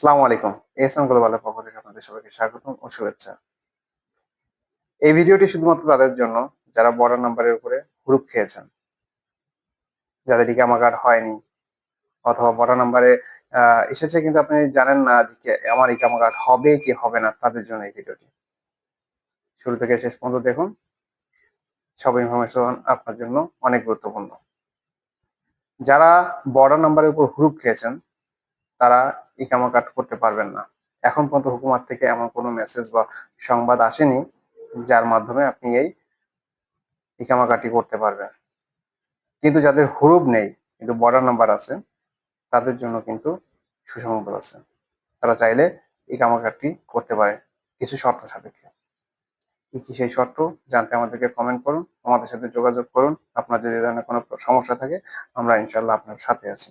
আসসালামু আলাইকুম। এসএম গ্লোবালের পক্ষ থেকে আপনাদের সবাইকে স্বাগতম ও শুভেচ্ছা। এই ভিডিওটি শুধুমাত্র তাদের জন্য, যারা বড় নাম্বারের উপরে গ্রুপ খেয়েছেন। যাদের ইকামা কার্ড হয়নি, অথবা বড় নাম্বারে এসেছে কিন্তু আপনি জানেন না যে আমার ইকামা কার্ড হবে কি হবে না, তাদের জন্য এই ভিডিওটি। শুরু থেকে শেষ পর্যন্ত দেখুন। সব ইনফরমেশন আপনার জন্য অনেক গুরুত্বপূর্ণ। যারা বড় নাম্বারের উপর গ্রুপ খেয়েছেন তারা ইকামা কাট করতে পারবেন না। এখন পর্যন্ত হুকুমাত থেকে এমন কোনো মেসেজ বা সংবাদ আসেনি, যার মাধ্যমে আপনি এই ইকামা কাটি করতে পারবেন। কিন্তু যাদের হুরুব নেই, কিন্তু বর্ডার নাম্বার আছে, তাদের জন্য কিন্তু সুসংবাদ আছে। তারা চাইলে ইকামা কাটটি করতে পারে কিছু শর্ত সাপেক্ষে। কি কি সেই শর্ত, জানতে আমাদেরকে কমেন্ট করুন, আমাদের সাথে যোগাযোগ করুন। আপনার যদি ধরনের কোনো সমস্যা থাকে, আমরা ইনশাল্লাহ আপনার সাথে আছি।